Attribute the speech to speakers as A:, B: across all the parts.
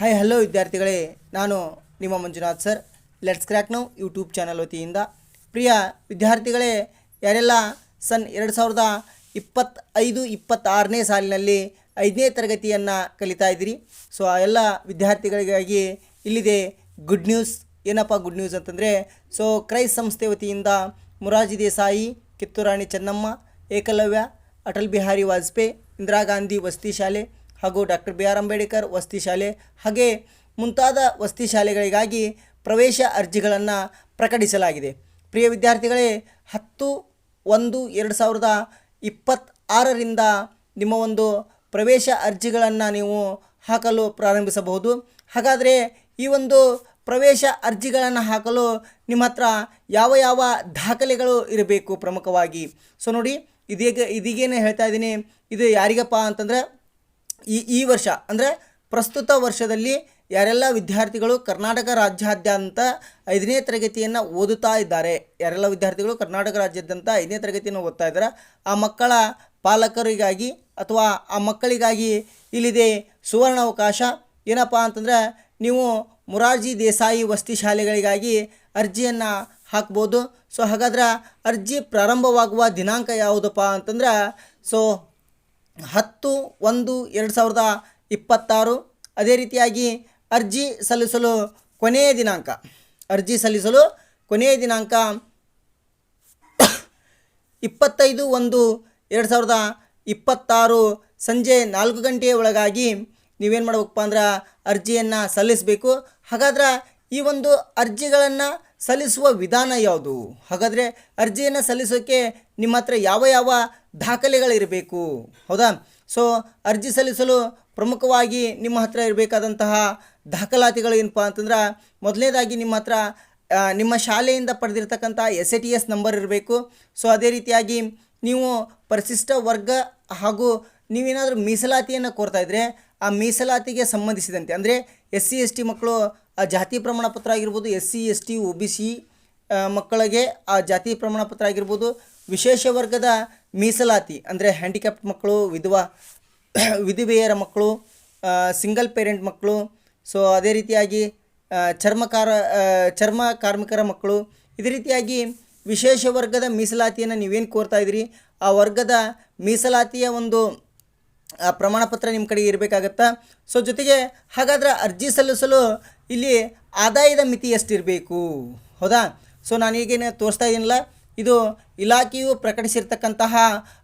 A: Hi hello ವಿದ್ಯಾರ್ಥಿಗಳೇ. ನಾನು ನಿಮ್ಮ Manjunath sir. Let's Crack Now YouTube channel ವತಿಯಿಂದ. ಪ್ರಿಯ ವಿದ್ಯಾರ್ಥಿಗಳೇ, ಯಾರೆಲ್ಲ ಸನ್ ಎರಡು ಸಾವಿರದ ಇಪ್ಪತ್ತೈದು, ಇಪ್ಪತ್ತಾರನೇ ಸಾಲಿನಲ್ಲಿ ಐದನೇ ತರಗತಿಯನ್ನು ಕಲಿತಾ ಇದ್ದೀರಿ, ಸೊ ಆ ಎಲ್ಲ ವಿದ್ಯಾರ್ಥಿಗಳಿಗಾಗಿ ಇಲ್ಲಿದೆ ಗುಡ್ ನ್ಯೂಸ್ ಏನಪ್ಪ ಗುಡ್ ನ್ಯೂಸ್ ಅಂತಂದರೆ, ಸೊ ಕ್ರೈಸ್ ಸಂಸ್ಥೆ ವತಿಯಿಂದ ಮುರಾಜಿ ದೇಸಾಯಿ ಕಿತ್ತೂರಾಣಿ ಚೆನ್ನಮ್ಮ, ಏಕಲವ್ಯ, ಅಟಲ್ ಬಿಹಾರಿ ವಾಜಪೇಯಿ, ಇಂದಿರಾ ಗಾಂಧಿ ವಸತಿ ಶಾಲೆ ಹಾಗೂ ಡಾಕ್ಟರ್ ಬಿ ಆರ್ ಅಂಬೇಡ್ಕರ್ ವಸತಿ ಶಾಲೆ ಹಾಗೆ ಮುಂತಾದ ವಸತಿ ಶಾಲೆಗಳಿಗಾಗಿ ಪ್ರವೇಶ ಅರ್ಜಿಗಳನ್ನು ಪ್ರಕಟಿಸಲಾಗಿದೆ. ಪ್ರಿಯ ವಿದ್ಯಾರ್ಥಿಗಳೇ, ಹತ್ತು ಒಂದು ಎರಡು ಸಾವಿರದ ಇಪ್ಪತ್ತಾರರಿಂದ ನಿಮ್ಮ ಒಂದು ಪ್ರವೇಶ ಅರ್ಜಿಗಳನ್ನು ನೀವು ಹಾಕಲು ಪ್ರಾರಂಭಿಸಬಹುದು. ಹಾಗಾದರೆ ಈ ಒಂದು ಪ್ರವೇಶ ಅರ್ಜಿಗಳನ್ನು ಹಾಕಲು ನಿಮ್ಮ ಹತ್ರ ಯಾವ ಯಾವ ದಾಖಲೆಗಳು ಇರಬೇಕು ಪ್ರಮುಖವಾಗಿ? ಸೊ ನೋಡಿ, ಇದೀಗ ಇದೀಗೇನು ಹೇಳ್ತಾ ಇದ್ದೀನಿ. ಇದು ಯಾರಿಗಪ್ಪ ಅಂತಂದರೆ ಈ ಈ ವರ್ಷ, ಅಂದರೆ ಪ್ರಸ್ತುತ ವರ್ಷದಲ್ಲಿ ಯಾರೆಲ್ಲ ವಿದ್ಯಾರ್ಥಿಗಳು ಕರ್ನಾಟಕ ರಾಜ್ಯಾದ್ಯಂತ ಐದನೇ ತರಗತಿಯನ್ನು ಓದುತ್ತಾ ಇದ್ದಾರೆ, ಯಾರೆಲ್ಲ ವಿದ್ಯಾರ್ಥಿಗಳು ಕರ್ನಾಟಕ ರಾಜ್ಯಾದ್ಯಂತ ಐದನೇ ತರಗತಿಯನ್ನು ಓದ್ತಾ ಇದ್ದಾರೆ, ಆ ಮಕ್ಕಳ ಪಾಲಕರಿಗಾಗಿ ಅಥವಾ ಆ ಮಕ್ಕಳಿಗಾಗಿ ಇಲ್ಲಿದೆ ಸುವರ್ಣ ಅವಕಾಶ ಏನಪ್ಪ ಅಂತಂದರೆ ನೀವು ಮುರಾರ್ಜಿ ದೇಸಾಯಿ ವಸತಿ ಶಾಲೆಗಳಿಗಾಗಿ ಅರ್ಜಿಯನ್ನು ಹಾಕ್ಬೋದು. ಸೊ ಹಾಗಾದ್ರೆ ಅರ್ಜಿ ಪ್ರಾರಂಭವಾಗುವ ದಿನಾಂಕ ಯಾವುದಪ್ಪ ಅಂತಂದ್ರೆ, ಸೊ ಹತ್ತು ಒಂದು ಎರಡು ಸಾವಿರದ ಇಪ್ಪತ್ತಾರು. ಅದೇ ರೀತಿಯಾಗಿ ಅರ್ಜಿ ಸಲ್ಲಿಸಲು ಕೊನೆಯ ದಿನಾಂಕ. ಅರ್ಜಿ ಸಲ್ಲಿಸಲು ಕೊನೆಯ ದಿನಾಂಕ ಇಪ್ಪತ್ತೈದು ಒಂದು ಎರಡು ಸಾವಿರದ ಇಪ್ಪತ್ತಾರು. ಸಂಜೆ ನಾಲ್ಕು ಗಂಟೆಯ ಒಳಗಾಗಿ ನೀವೇನು ಮಾಡ್ಬೇಕಪ್ಪ ಅಂದ್ರೆ ಅರ್ಜಿಯನ್ನು ಸಲ್ಲಿಸಬೇಕು. ಹಾಗಾದ್ರೆ ಈ ಒಂದು ಅರ್ಜಿಗಳನ್ನು ಸಲ್ಲಿಸುವ ವಿಧಾನ ಯಾವುದು? ಹಾಗಾದರೆ ಅರ್ಜಿಯನ್ನು ಸಲ್ಲಿಸೋಕ್ಕೆ ನಿಮ್ಮ ಹತ್ರ ಯಾವ ಯಾವ ದಾಖಲೆಗಳಿರಬೇಕು? ಹೌದಾ? ಸೊ ಅರ್ಜಿ ಸಲ್ಲಿಸಲು ಪ್ರಮುಖವಾಗಿ ನಿಮ್ಮ ಹತ್ರ ಇರಬೇಕಾದಂತಹ ದಾಖಲಾತಿಗಳು ಏನಪ್ಪ ಅಂತಂದ್ರೆ, ಮೊದಲನೇದಾಗಿ ನಿಮ್ಮ ಹತ್ರ ನಿಮ್ಮ ಶಾಲೆಯಿಂದ ಪಡೆದಿರ್ತಕ್ಕಂಥ S A T S number ಇರಬೇಕು. ಸೊ ಅದೇ ರೀತಿಯಾಗಿ ನೀವು ಪರಿಶಿಷ್ಟ ವರ್ಗ ಹಾಗೂ ನೀವೇನಾದರೂ ಮೀಸಲಾತಿಯನ್ನು ಕೋರ್ತಾ ಇದ್ದರೆ ಆ ಮೀಸಲಾತಿಗೆ ಸಂಬಂಧಿಸಿದಂತೆ, ಅಂದರೆ ಎಸ್ ಸಿ ಎಸ್ ಟಿ ಮಕ್ಕಳು ಆ ಜಾತಿ ಪ್ರಮಾಣ ಪತ್ರ ಆಗಿರ್ಬೋದು S C, S T O B C ಮಕ್ಕಳಿಗೆ ಆ ಜಾತಿ ಪ್ರಮಾಣ ಪತ್ರ ಆಗಿರ್ಬೋದು, ವಿಶೇಷ ವರ್ಗದ ಮೀಸಲಾತಿ, ಅಂದರೆ ಹ್ಯಾಂಡಿಕ್ಯಾಪ್ಟ್ ಮಕ್ಕಳು, ವಿಧವಾ, ವಿಧವೆಯರ ಮಕ್ಕಳು ಸಿಂಗಲ್ ಪೇರೆಂಟ್ ಮಕ್ಕಳು ಸೊ ಅದೇ ರೀತಿಯಾಗಿ ಚರ್ಮಕಾರ ಚರ್ಮ ಕಾರ್ಮಿಕರ ಮಕ್ಕಳು, ಇದೇ ರೀತಿಯಾಗಿ ವಿಶೇಷ ವರ್ಗದ ಮೀಸಲಾತಿಯನ್ನು ನೀವೇನು ಕೋರ್ತಾ ಇದ್ದೀರಿ? ಆ ವರ್ಗದ ಮೀಸಲಾತಿಯ ಒಂದು ಪ್ರಮಾಣ ಪತ್ರ ನಿಮ್ಮ ಕಡೆಗೆ ಇರಬೇಕಾಗತ್ತಾ? ಸೊ ಜೊತೆಗೆ ಹಾಗಾದ್ರೆ ಅರ್ಜಿ ಸಲ್ಲಿಸಲು ಇಲ್ಲಿ ಆದಾಯದ ಮಿತಿ ಎಷ್ಟಿರಬೇಕು? ಹೌದಾ? ಸೊ ನಾನು ಈಗೇನು ತೋರಿಸ್ತಾ ಇದ್ದೀನಲ್ಲ ಇದು ಇಲಾಖೆಯು ಪ್ರಕಟಿಸಿರ್ತಕ್ಕಂತಹ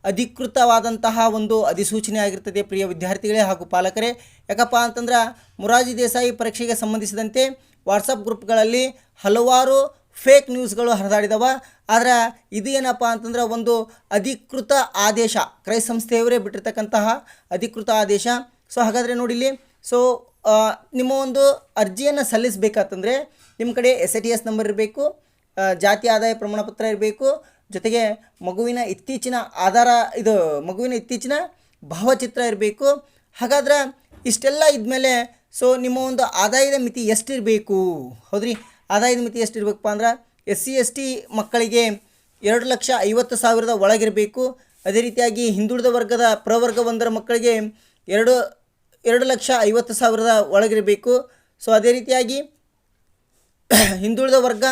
A: ಅಧಿಕೃತವಾದಂತಹ ಒಂದು ಅಧಿಸೂಚನೆ ಆಗಿರ್ತದೆ ಪ್ರಿಯ ವಿದ್ಯಾರ್ಥಿಗಳೇ ಹಾಗೂ ಪಾಲಕರೇ. ಯಾಕಪ್ಪ ಅಂತಂದ್ರೆ ಮುರಾಜಿ ದೇಸಾಯಿ ಪರೀಕ್ಷೆಗೆ ಸಂಬಂಧಿಸಿದಂತೆ ವಾಟ್ಸಪ್ ಗ್ರೂಪ್ಗಳಲ್ಲಿ ಹಲವಾರು ಫೇಕ್ ನ್ಯೂಸ್ಗಳು ಹರಿದಾಡಿದವ. ಆದರೆ ಇದು ಏನಪ್ಪ ಅಂತಂದ್ರೆ ಒಂದು ಅಧಿಕೃತ ಆದೇಶ. ಕ್ರೈ ಸಂಸ್ಥೆಯವರೇ ಬಿಟ್ಟಿರ್ತಕ್ಕಂತಹ ಅಧಿಕೃತ ಆದೇಶ. ಸೊ ಹಾಗಾದರೆ ನೋಡಿಲಿ ಸೊ ನಿಮ್ಮ ಒಂದು ಅರ್ಜಿಯನ್ನು ಸಲ್ಲಿಸಬೇಕಂತಂದರೆ ನಿಮ್ಮ ಕಡೆ S A T S number ಇರಬೇಕು ಜಾತಿ ಆದಾಯ ಪ್ರಮಾಣಪತ್ರ ಇರಬೇಕು, ಜೊತೆಗೆ ಮಗುವಿನ ಇತ್ತೀಚಿನ ಆಧಾರ, ಇದು ಮಗುವಿನ ಇತ್ತೀಚಿನ ಭಾವಚಿತ್ರ ಇರಬೇಕು. ಹಾಗಾದ್ರೆ ಇಷ್ಟೆಲ್ಲ ಇದ್ಮೇಲೆ ಸೊ ನಿಮ್ಮ ಒಂದು ಆದಾಯದ ಮಿತಿ ಎಷ್ಟಿರಬೇಕು? ಹೌದ್ರಿ? ಆದಾಯದ ಮಿತಿ ಎಷ್ಟಿರಬೇಕಪ್ಪ ಅಂದ್ರೆ ಎಸ್ ಸಿ ಎಸ್ ಟಿ ಮಕ್ಕಳಿಗೆ ಎರಡು ಲಕ್ಷ ಐವತ್ತು ಸಾವಿರದ ಒಳಗಿರಬೇಕು. ಅದೇ ರೀತಿಯಾಗಿ ಹಿಂದುಳಿದ ವರ್ಗದ ಪ್ರವರ್ಗ ಒಂದರ ಮಕ್ಕಳಿಗೆ ಎರಡು ಎರಡು ಲಕ್ಷ ಐವತ್ತು ಸಾವಿರದ ಒಳಗಿರಬೇಕು. ಸೊ ಅದೇ ರೀತಿಯಾಗಿ ಹಿಂದುಳಿದ ವರ್ಗ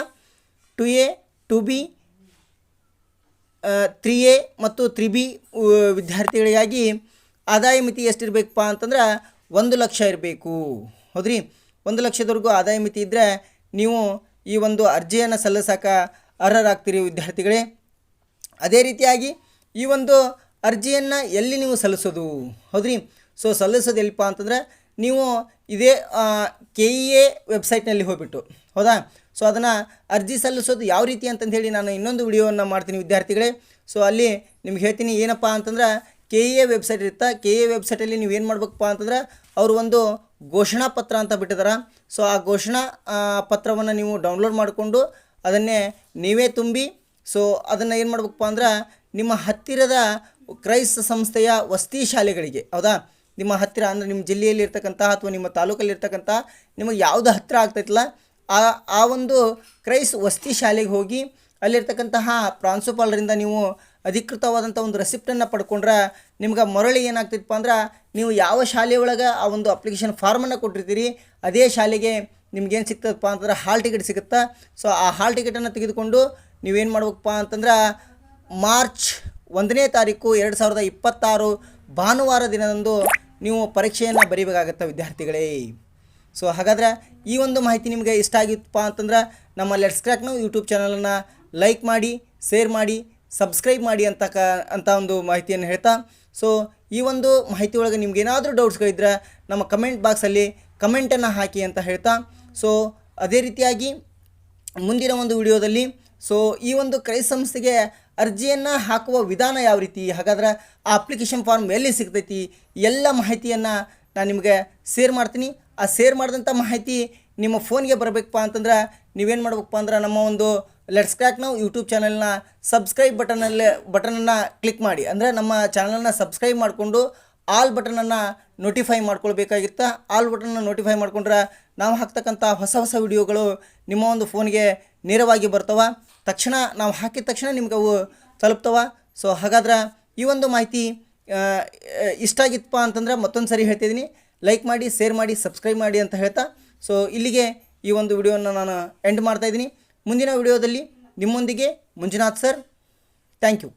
A: two A, two B three A ಮತ್ತು ತ್ರಿ ಬಿ ವಿದ್ಯಾರ್ಥಿಗಳಿಗಾಗಿ ಆದಾಯ ಮಿತಿ ಎಷ್ಟಿರಬೇಕಪ್ಪ ಅಂತಂದ್ರೆ ಒಂದು ಲಕ್ಷ ಇರಬೇಕು. ಹೌದ್ರಿ? ಒಂದು ಲಕ್ಷದವರೆಗೂ ಆದಾಯ ಮಿತಿ ಇದ್ದರೆ ನೀವು ಈ ಒಂದು ಅರ್ಜಿಯನ್ನು ಸಲ್ಲಿಸೋಕೆ ಅರ್ಹರಾಗ್ತೀರಿ ವಿದ್ಯಾರ್ಥಿಗಳೇ. ಅದೇ ರೀತಿಯಾಗಿ ಈ ಒಂದು ಅರ್ಜಿಯನ್ನು ಎಲ್ಲಿ ನೀವು ಸಲ್ಲಿಸೋದು? ಹೌದ್ರಿ? ಸೊ ಸಲ್ಲಿಸೋದು ಎಲ್ಲಿಪ್ಪ ಅಂತಂದ್ರೆ ನೀವು ಇದೇ ಕೆ ಇ ಎ ವೆಬ್ಸೈಟ್ನಲ್ಲಿ ಹೋಗ್ಬಿಟ್ಟು. ಹೌದಾ? ಸೊ ಅದನ್ನು ಅರ್ಜಿ ಸಲ್ಲಿಸೋದು ಯಾವ ರೀತಿ ಅಂತಂದು ಹೇಳಿ ನಾನು ಇನ್ನೊಂದು ವಿಡಿಯೋವನ್ನು ಮಾಡ್ತೀನಿ ವಿದ್ಯಾರ್ಥಿಗಳೇ. ಸೊ ಅಲ್ಲಿ ನಿಮ್ಗೆ ಹೇಳ್ತೀನಿ ಏನಪ್ಪ ಅಂತಂದ್ರೆ ಕೆ ಇ ಎ ವೆಬ್ಸೈಟ್ ಇರುತ್ತೆ? ಕೆ ಎ ವೆಬ್ಸೈಟಲ್ಲಿ ನೀವು ಏನು ಮಾಡ್ಬೇಕಪ್ಪ ಅಂತಂದ್ರೆ ಅವರು ಒಂದು ಘೋಷಣಾ ಪತ್ರ ಅಂತ ಬಿಟ್ಟಿದ್ದಾರೆ ಸೊ ಆ ಘೋಷಣಾ ಪತ್ರವನ್ನು ನೀವು ಡೌನ್ಲೋಡ್ ಮಾಡಿಕೊಂಡು ಅದನ್ನೇ ನೀವೇ ತುಂಬಿ ಸೊ ಅದನ್ನು ಏನು ಮಾಡ್ಬೇಕಪ್ಪ ಅಂದ್ರೆ ನಿಮ್ಮ ಹತ್ತಿರದ ಕ್ರೈಸ್ತ ಸಂಸ್ಥೆಯ ವಸತಿ ಶಾಲೆಗಳಿಗೆ, ಹೌದಾ? ನಿಮ್ಮ ಹತ್ತಿರ ಅಂದರೆ ನಿಮ್ಮ ಜಿಲ್ಲೆಯಲ್ಲಿ ಇರ್ತಕ್ಕಂಥ ಅಥವಾ ನಿಮ್ಮ ತಾಲೂಕಲ್ಲಿ ಇರ್ತಕ್ಕಂಥ ನಿಮಗೆ ಯಾವುದು ಹತ್ತಿರ ಆಗ್ತೈತಲ್ಲ, ಆ ಆ ಒಂದು ಕ್ರೈಸ್ ವಸತಿ ಶಾಲೆಗೆ ಹೋಗಿ ಅಲ್ಲಿರ್ತಕ್ಕಂತಹ ಪ್ರಾಂಶುಪಾಲರಿಂದ ನೀವು ಅಧಿಕೃತವಾದಂಥ ಒಂದು ರೆಸಿಪ್ಟನ್ನು ಪಡ್ಕೊಂಡ್ರೆ ನಿಮ್ಗೆ ಮರಳಿ ಏನಾಗ್ತೈತಪ್ಪ ಅಂದ್ರೆ ನೀವು ಯಾವ ಶಾಲೆ ಒಳಗೆ ಆ ಒಂದು ಅಪ್ಲಿಕೇಶನ್ ಫಾರ್ಮನ್ನು ಕೊಟ್ಟಿರ್ತೀರಿ, ಅದೇ ಶಾಲೆಗೆ ನಿಮ್ಗೇನು ಸಿಗ್ತದಪ್ಪ ಅಂತಂದ್ರೆ ಹಾಲ್ ಟಿಕೆಟ್ ಸಿಗುತ್ತಾ? ಸೊ ಆ ಹಾಲ್ ಟಿಕೆಟನ್ನು ತೆಗೆದುಕೊಂಡು ನೀವೇನು ಮಾಡ್ಬೇಕಪ್ಪ ಅಂತಂದ್ರೆ ಮಾರ್ಚ್ ಒಂದನೇ ತಾರೀಕು ಎರಡು ಸಾವಿರದ ಇಪ್ಪತ್ತಾರು ಭಾನುವಾರ ದಿನದಂದು ನೀವು ಪರೀಕ್ಷೆಯನ್ನು ಬರೀಬೇಕಾಗತ್ತೆ ವಿದ್ಯಾರ್ಥಿಗಳೇ. ಸೊ ಹಾಗಾದ್ರೆ ಈ ಒಂದು ಮಾಹಿತಿ ನಿಮಗೆ ಇಷ್ಟ ಆಗಿತ್ತಪ್ಪ ಅಂತಂದ್ರೆ ನಮ್ಮ ಲೆಟ್ಸ್ ಕ್ರ್ಯಾಕ್ನ ಯೂಟ್ಯೂಬ್ ಚಾನಲನ್ನು ಲೈಕ್ ಮಾಡಿ, ಶೇರ್ ಮಾಡಿ ಸಬ್ಸ್ಕ್ರೈಬ್ ಮಾಡಿ ಅಂತ ಕ, ಅಂತ ಒಂದು ಮಾಹಿತಿಯನ್ನು ಹೇಳ್ತಾ ಸೊ ಈ ಒಂದು ಮಾಹಿತಿ ಒಳಗೆ ನಿಮ್ಗೆ ಏನಾದರೂ ಡೌಟ್ಸ್ಗಳಿದ್ರೆ ನಮ್ಮ ಕಮೆಂಟ್ ಬಾಕ್ಸಲ್ಲಿ ಕಮೆಂಟನ್ನು ಹಾಕಿ ಅಂತ ಹೇಳ್ತಾ ಸೊ ಅದೇ ರೀತಿಯಾಗಿ ಮುಂದಿನ ಒಂದು ವಿಡಿಯೋದಲ್ಲಿ ಸೊ ಈ ಒಂದು ಕ್ರೈಸ್ ಸಂಸ್ಥೆಗೆ ಅರ್ಜಿಯನ್ನು ಹಾಕುವ ವಿಧಾನ ಯಾವ ರೀತಿ, ಹಾಗಾದ್ರೆ ಆ ಅಪ್ಲಿಕೇಶನ್ ಫಾರ್ಮ್ ಎಲ್ಲಿ ಸಿಗ್ತೈತಿ, ಎಲ್ಲ ಮಾಹಿತಿಯನ್ನು ನಾನು ನಿಮಗೆ ಶೇರ್ ಮಾಡ್ತೀನಿ. ಆ ಶೇರ್ ಮಾಡಿದಂಥ ಮಾಹಿತಿ ನಿಮ್ಮ ಫೋನ್ಗೆ ಬರಬೇಕಪ್ಪ ಅಂತಂದ್ರೆ ನೀವೇನು ಮಾಡ್ಬೇಕಪ್ಪ ಅಂದ್ರೆ ನಮ್ಮ ಒಂದು ಲೆಟ್ಸ್ ಕ್ರ್ಯಾಕ್ ನಾವು ಯೂಟ್ಯೂಬ್ ಚಾನಲ್ನ ಸಬ್ಸ್ಕ್ರೈಬ್ ಬಟನಲ್ಲಿ, ಬಟನನ್ನು ಕ್ಲಿಕ್ ಮಾಡಿ. ಅಂದರೆ ನಮ್ಮ ಚಾನಲನ್ನು ಸಬ್ಸ್ಕ್ರೈಬ್ ಮಾಡಿಕೊಂಡು ಆಲ್ ಬಟನನ್ನು ನೋಟಿಫೈ ಮಾಡ್ಕೊಳ್ಬೇಕಾಗಿತ್ತ. ಆಲ್ ಬಟನನ್ನು ನೋಟಿಫೈ ಮಾಡ್ಕೊಂಡ್ರೆ ನಾವು ಹಾಕ್ತಕ್ಕಂಥ ಹೊಸ ಹೊಸ ವಿಡಿಯೋಗಳು ನಿಮ್ಮ ಒಂದು ಫೋನ್ಗೆ ನೇರವಾಗಿ ಬರ್ತವೆ. ತಕ್ಷಣ ನಾವು ಹಾಕಿದ ತಕ್ಷಣ ನಿಮ್ಗೆ ಅವು ತಲುಪ್ತವೆ. ಸೊ ಹಾಗಾದ್ರೆ ಈ ಒಂದು ಮಾಹಿತಿ ಇಷ್ಟ ಆಗಿತ್ತಪ್ಪ ಅಂತಂದ್ರೆ ಮತ್ತೊಂದು ಸರಿ ಹೇಳ್ತಿದ್ದೀನಿ. ಲೈಕ್ ಮಾಡಿ ಶೇರ್ ಮಾಡಿ ಸಬ್ಸ್ಕ್ರೈಬ್ ಮಾಡಿ ಅಂತ ಹೇಳ್ತಾ ಸೊ ಇಲ್ಲಿಗೆ ಈ ಒಂದು ವಿಡಿಯೋನ ನಾನು ಎಂಡ್ ಮಾಡ್ತಾಯಿದ್ದೀನಿ ಮುಂದಿನ ವಿಡಿಯೋದಲ್ಲಿ ನಿಮ್ಮೊಂದಿಗೆ ಮಂಜುನಾಥ್ ಸರ್ ಥ್ಯಾಂಕ್ ಯು